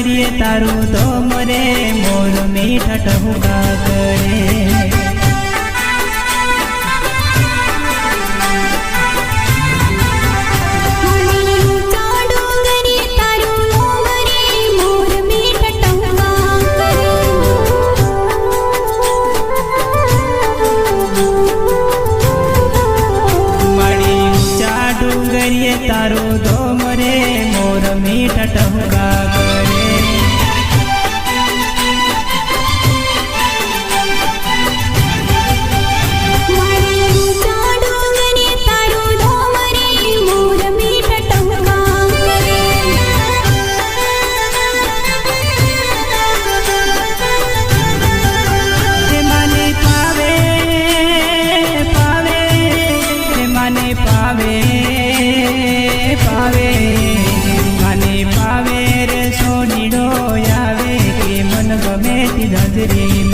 ડુંગરીએ તારું તો મરે, મોર મીઠા ટહુકા કરે. ડુંગરે તારું તો મરે, મોર મીઠા ટહુકા પાવે પાવે મને પાવે રે સોનીડો આવે કે મન ગમે તી ધજરી